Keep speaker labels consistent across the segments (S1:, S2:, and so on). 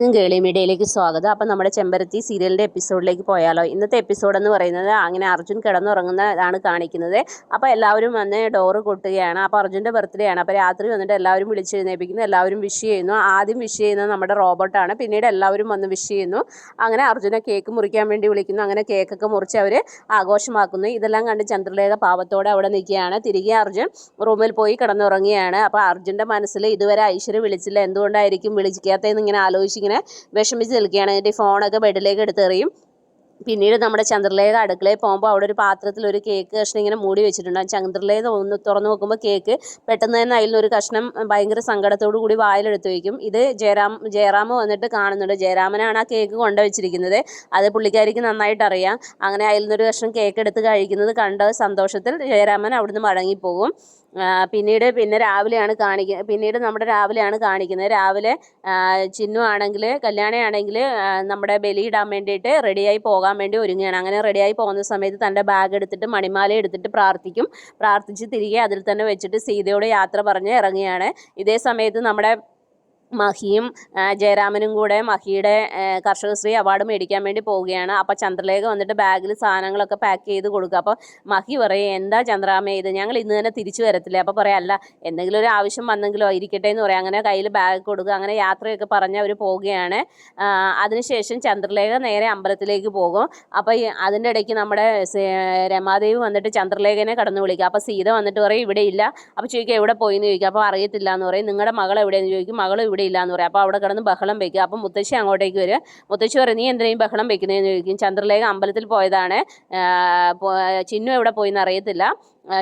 S1: കേളി മീഡിയയിലേക്ക് സ്വാഗതം. അപ്പം നമ്മുടെ ചെമ്പരത്തി സീരിയലിന്റെ എപ്പിസോഡിലേക്ക് പോയാലോ. ഇന്നത്തെ എപ്പിസോഡ് എന്ന് പറയുന്നത് അങ്ങനെ അർജുൻ കിടന്നുറങ്ങുന്നതാണ് കാണിക്കുന്നത്. അപ്പോൾ എല്ലാവരും വന്ന് ഡോറ് കൊട്ടുകയാണ്. അപ്പോൾ അർജുന്റെ ബർത്ത്ഡേ ആണ്. അപ്പോൾ രാത്രി വന്നിട്ട് എല്ലാവരും വിളിച്ചെഴുന്നേൽപ്പിക്കുന്നു. എല്ലാവരും വിഷ് ചെയ്യുന്നു. ആദ്യം വിഷ് ചെയ്യുന്നത് നമ്മുടെ റോബോട്ടാണ് പിന്നീട് എല്ലാവരും വന്ന് വിഷ് ചെയ്യുന്നു. അങ്ങനെ അർജുനെ കേക്ക് മുറിക്കാൻ വേണ്ടി വിളിക്കുന്നു. അങ്ങനെ കേക്കൊക്കെ മുറിച്ച് അവർ ആഘോഷമാക്കുന്നു. ഇതെല്ലാം കണ്ട് ചന്ദ്രലേഖ പാവത്തോടെ അവിടെ നിൽക്കുകയാണ്. തിരികെ അർജുൻ റൂമിൽ പോയി കിടന്നുറങ്ങുകയാണ്. അപ്പോൾ അർജുന്റെ മനസ്സിൽ ഇതുവരെ ഐശ്വര്യം വിളിച്ചില്ല. എന്തുകൊണ്ടായിരിക്കും വിളിക്കാത്തതെന്ന് ഇങ്ങനെ ആലോചിച്ച് ഇങ്ങനെ വിഷമിച്ച് നിൽക്കുകയാണ്. എന്റെ ഫോണൊക്കെ ബെഡിലേക്ക് എടുത്തെറിയും. പിന്നീട് നമ്മുടെ ചന്ദ്രലേഖ അടുക്കളയിൽ പോകുമ്പോൾ അവിടെ ഒരു പാത്രത്തിൽ ഒരു കേക്ക് കഷ്ണം ഇങ്ങനെ മൂടി വെച്ചിട്ടുണ്ട്. ആ ചന്ദ്രലേഖ ഒന്ന് തുറന്നു നോക്കുമ്പോൾ കേക്ക് പെട്ടെന്ന് തന്നെ അതിൽ ഒരു കഷ്ണം ഭയങ്കര സങ്കടത്തോടു കൂടി വായിലെടുത്ത് വയ്ക്കും ഇത് ജയറാം ജയറാമ് വന്നിട്ട് കാണുന്നുണ്ട്. ജയറാമനാണ് ആ കേക്ക് കൊണ്ടുവച്ചിരിക്കുന്നത് അത് പുള്ളിക്കാരിക്ക് നന്നായിട്ട് അറിയാം. അങ്ങനെ അതിൽ നിന്നൊരു കഷ്ണം കേക്ക് എടുത്ത് കഴിക്കുന്നത് കണ്ട സന്തോഷത്തിൽ ജയറാമൻ അവിടുന്ന് മടങ്ങിപ്പോകും. പിന്നീട് പിന്നെ രാവിലെയാണ് കാണിക്കുക പിന്നീട് നമ്മുടെ രാവിലെയാണ് കാണിക്കുന്നത്. രാവിലെ ചിന്നു ആണെങ്കിൽ കല്യാണമാണെങ്കിൽ നമ്മുടെ ബലിയിടാൻ വേണ്ടിയിട്ട് റെഡിയായി പോകാൻ വേണ്ടി ഒരുങ്ങുകയാണ്. അങ്ങനെ റെഡിയായി പോകുന്ന സമയത്ത് തന്റെ ബാഗ് എടുത്തിട്ട് മണിമാല എടുത്തിട്ട് പ്രാർത്ഥിക്കും. പ്രാർത്ഥിച്ച് തിരികെ അതിൽ തന്നെ വെച്ചിട്ട് സീതയോട് യാത്ര പറഞ്ഞ് ഇറങ്ങുകയാണ്. ഇതേ സമയത്ത് നമ്മുടെ മഹിയും ജയരാമനും കൂടെ മഹിയുടെ കർഷകശ്രീ അവാർഡ് മേടിക്കാൻ വേണ്ടി പോവുകയാണ്. അപ്പോൾ ചന്ദ്രലേഖ വന്നിട്ട് ബാഗിൽ സാധനങ്ങളൊക്കെ പാക്ക് ചെയ്ത് കൊടുക്കുക അപ്പോൾ മഹി പറയും എന്താ ചന്ദ്രാമ ഇത്? ഞങ്ങൾ ഇന്ന് തന്നെ തിരിച്ചു വരത്തില്ലേ? അപ്പോൾ പറയാം അല്ല എന്തെങ്കിലും ഒരു ആവശ്യം വന്നെങ്കിലോ ഇരിക്കട്ടെ എന്ന് പറയാം. അങ്ങനെ കയ്യിൽ ബാഗ് കൊടുക്കുക അങ്ങനെ യാത്രയൊക്കെ പറഞ്ഞ് അവർ പോവുകയാണ്. അതിനുശേഷം ചന്ദ്രലേഖ നേരെ അമ്പലത്തിലേക്ക് പോകും. അപ്പോൾ അതിന്റെ ഇടയ്ക്ക് നമ്മുടെ രമാദേവി വന്നിട്ട് ചന്ദ്രലേഖനെ കടന്നു വിളിക്കുക അപ്പോൾ സീത വന്നിട്ട് പറയും ഇവിടെ ഇല്ല. അപ്പോൾ ചോദിക്കുക എവിടെ പോയി എന്ന് ചോദിക്കുക അപ്പോൾ അറിയത്തില്ല എന്ന് പറയും നിങ്ങളുടെ മകൾ എവിടെയെന്ന് ചോദിക്കും. മകൾ ഇവിടെ ഇല്ല എന്ന് പറയും. അപ്പോൾ അവിടെ കിടന്ന് ബഹളം വെക്കുക. അപ്പം മുത്തശ്ശി അങ്ങോട്ടേക്ക് വരിക. മുത്തശ്ശി പറയും നീ എന്തിനേയും ബഹളം വെക്കുന്നതെന്ന് ചോദിക്കും. ചന്ദ്രലേഖ അമ്പലത്തിൽ പോയതാണ്. ചിന്നു എവിടെ പോയി അറിയത്തില്ല.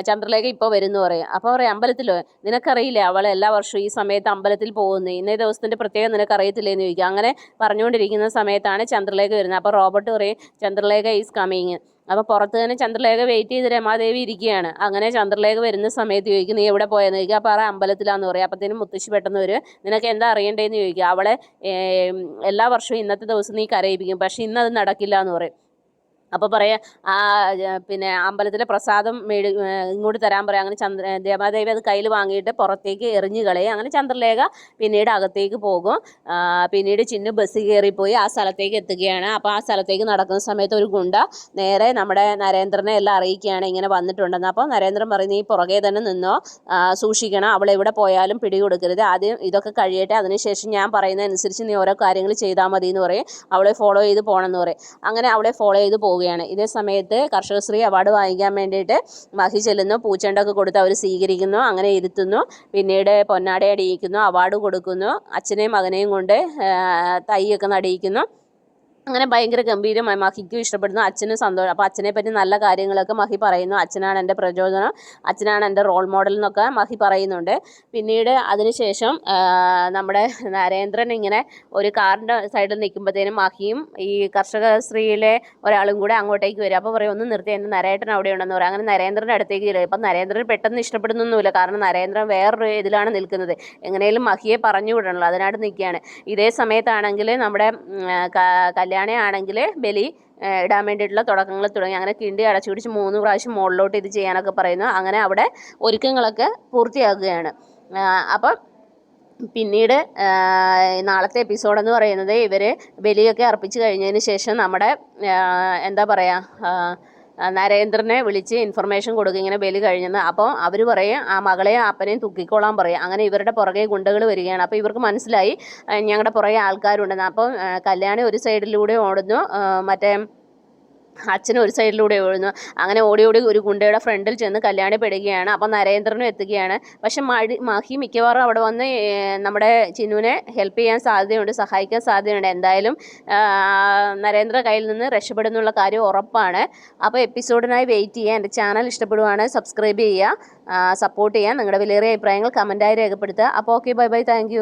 S1: ചന്ദ്രലേഖ ഇപ്പോൾ വരുന്നു പറയും. അപ്പോൾ പറയും അമ്പലത്തിലോ നിനക്കറിയില്ലേ അവൾ എല്ലാ വർഷവും ഈ സമയത്ത് അമ്പലത്തിൽ പോകുന്നത് ഇന്നേ ദിവസത്തിന്റെ പ്രത്യേകം നിനക്കറിയത്തില്ലേ എന്ന് ചോദിക്കുക അങ്ങനെ പറഞ്ഞുകൊണ്ടിരിക്കുന്ന സമയത്താണ് ചന്ദ്രലേഖ വരുന്നത്. അപ്പോൾ റോബർട്ട് പറയും ചന്ദ്രലേഖ ഈസ് കമ്മിങ്. അപ്പോൾ പുറത്ത് തന്നെ ചന്ദ്രലേഖ വെയിറ്റ് ചെയ്ത് രമാദേവി ഇരിക്കുകയാണ്. അങ്ങനെ ചന്ദ്രലേഖ വരുന്ന സമയത്ത് ചോദിക്കും നീ എവിടെ പോയെന്ന്? ചോദിക്കുക ആ അമ്പലത്തിലാണെന്ന് പറയും. അപ്പോഴത്തേനും മുത്തശ്ശി പെട്ടെന്ന് വരും നിനക്ക് എന്താ അറിയണ്ടേന്ന്? ചോദിക്കുക അവളെ എല്ലാ വർഷവും ഇന്നത്തെ ദിവസം നീ കരയിപ്പിക്കും. പക്ഷേ ഇന്നത് നടക്കില്ല എന്ന് പറയും. അപ്പോൾ പറയാ ആ പിന്നെ അമ്പലത്തിലെ പ്രസാദം മേടി ഇങ്ങോട്ട് തരാൻ പറയാം. അങ്ങനെ ചന്ദ്ര ദേവാദേവി അത് കയ്യിൽ വാങ്ങിയിട്ട് പുറത്തേക്ക് എറിഞ്ഞു കളയും. അങ്ങനെ ചന്ദ്രലേഖ പിന്നീട് അകത്തേക്ക് പോകും. പിന്നീട് ചിന്നു ബസ് കയറിപ്പോയി ആ സ്ഥലത്തേക്ക് എത്തുകയാണ്. അപ്പോൾ ആ സ്ഥലത്തേക്ക് നടക്കുന്ന സമയത്ത് ഒരു ഗുണ്ട നേരെ നമ്മുടെ നരേന്ദ്രനെ എല്ലാം അറിയിക്കുകയാണ് ഇങ്ങനെ വന്നിട്ടുണ്ടെന്ന്. അപ്പോൾ നരേന്ദ്രൻ പറയുന്നത് ഈ പുറകെ തന്നെ നിന്നോ സൂക്ഷിക്കണം. അവൾ എവിടെ പോയാലും പിടികൊടുക്കരുത്. ആദ്യം ഇതൊക്കെ കഴിയട്ടെ. അതിനുശേഷം ഞാൻ പറയുന്നതനുസരിച്ച് നീ ഓരോ കാര്യങ്ങൾ ചെയ്താൽ മതി എന്ന് പറയും. അവളെ ഫോളോ ചെയ്ത് പോകണം എന്ന് പറയും. അങ്ങനെ അവളെ ഫോളോ ചെയ്ത് പോകും പോവുകയാണ്. ഇതേ സമയത്ത് കർഷകശ്രീ അവാർഡ് വാങ്ങിക്കാൻ വേണ്ടിയിട്ട് മഹി ചെല്ലുന്നു പൂച്ചെണ്ടൊക്കെ കൊടുത്ത് അവർ സ്വീകരിക്കുന്നു അങ്ങനെ ഇരുത്തുന്നു. പിന്നീട് പൊന്നാട അടിയിക്കുന്നു അവാർഡ് കൊടുക്കുന്നു. അച്ഛനെയും മകനെയും കൊണ്ട് തൈയൊക്കെ നടിയിക്കുന്നു. അങ്ങനെ ഭയങ്കര ഗംഭീരമായി. മഹിക്കും ഇഷ്ടപ്പെടുന്നു. അച്ഛനും സന്തോഷം. അപ്പോൾ അച്ഛനെ പറ്റി നല്ല കാര്യങ്ങളൊക്കെ മഹി പറയുന്നു. അച്ഛനാണ് എന്റെ പ്രചോദനം. അച്ഛനാണ് എന്റെ റോൾ മോഡൽ എന്നൊക്കെ മഹി പറയുന്നുണ്ട്. പിന്നീട് അതിനുശേഷം നമ്മുടെ നരേന്ദ്രൻ ഇങ്ങനെ ഒരു കാറിന്റെ സൈഡിൽ നിൽക്കുമ്പോഴത്തേനും മഹിയും ഈ കർഷക സ്ത്രീയിലെ ഒരാളും കൂടെ അങ്ങോട്ടേക്ക് വരും. അപ്പോൾ പറയും ഒന്ന് നിർത്തി. എന്റെ നരേട്ടൻ അവിടെ ഉണ്ടെന്ന് പറയും. അങ്ങനെ നരേന്ദ്രന്റെ അടുത്തേക്ക് വരും അപ്പം നരേന്ദ്രൻ പെട്ടെന്ന് ഇഷ്ടപ്പെടുന്നൊന്നുമില്ല. കാരണം നരേന്ദ്രൻ വേറൊരു ഇതിലാണ് നിൽക്കുന്നത്. എങ്ങനെയും മഹിയെ പറഞ്ഞു വിടണല്ലോ. അതിനായിട്ട് നിൽക്കുകയാണ്. ഇതേ സമയത്താണെങ്കിൽ നമ്മുടെ കല്യാണിയാണെങ്കിൽ ബലി ഇടാൻ വേണ്ടിയിട്ടുള്ള തുടക്കങ്ങൾ തുടങ്ങി. അങ്ങനെ കിണ്ടി അടച്ചു പിടിച്ച് മൂന്ന് പ്രാവശ്യം മുകളിലോട്ട് ഇത് ചെയ്യാനൊക്കെ പറയുന്നു. അങ്ങനെ അവിടെ ഒരുക്കങ്ങളൊക്കെ പൂർത്തിയാക്കുകയാണ്. അപ്പം പിന്നീട് നാളത്തെ എപ്പിസോഡ് എന്ന് പറയുന്നത് ഇവർ ബലിയൊക്കെ അർപ്പിച്ച് കഴിഞ്ഞതിന് ശേഷം നമ്മുടെ എന്താ പറയുക നരേന്ദ്രനെ വിളിച്ച് ഇൻഫർമേഷൻ കൊടുക്കുക ഇങ്ങനെ ബലി കഴിഞ്ഞെന്ന്. അപ്പോൾ അവർ പറയും ആ മകളെയും അപ്പനെയും തൂക്കിക്കോളാൻ പറയും. അങ്ങനെ ഇവരുടെ പുറകെ ഗുണ്ടകൾ വരികയാണ്. അപ്പോൾ ഇവർക്ക് മനസ്സിലായി ഞങ്ങളുടെ പുറകെ ആൾക്കാരുണ്ടെന്ന്. അപ്പം കല്യാണി ഒരു സൈഡിലൂടെ ഓടുന്നു മറ്റേ അച്ഛനും ഒരു സൈഡിലൂടെ ഒഴുന്നു. അങ്ങനെ ഓടി ഓടി ഒരു ഗുണ്ടയുടെ ഫ്രണ്ടിൽ ചെന്ന് കല്യാണി പെടുകയാണ് അപ്പം നരേന്ദ്രനും എത്തുകയാണ്. പക്ഷെ മഴി മഹി മിക്കവാറും അവിടെ വന്ന് നമ്മുടെ ചിന്നുവിനെ ഹെൽപ്പ് ചെയ്യാൻ സാധ്യതയുണ്ട് സഹായിക്കാൻ സാധ്യതയുണ്ട്. എന്തായാലും നരേന്ദ്ര കയ്യിൽ നിന്ന് രക്ഷപ്പെടുന്നുള്ള കാര്യം ഉറപ്പാണ്. അപ്പോൾ എപ്പിസോഡിനായി വെയിറ്റ് ചെയ്യുക. എന്റെ ചാനൽ ഇഷ്ടപ്പെടുവാണെങ്കിൽ സബ്സ്ക്രൈബ് ചെയ്യുക. സപ്പോർട്ട് ചെയ്യുക. നിങ്ങളുടെ വിലയേറിയ അഭിപ്രായങ്ങൾ കമന്റായി രേഖപ്പെടുത്തുക. അപ്പോൾ ഓക്കെ ബൈ ബൈ താങ്ക്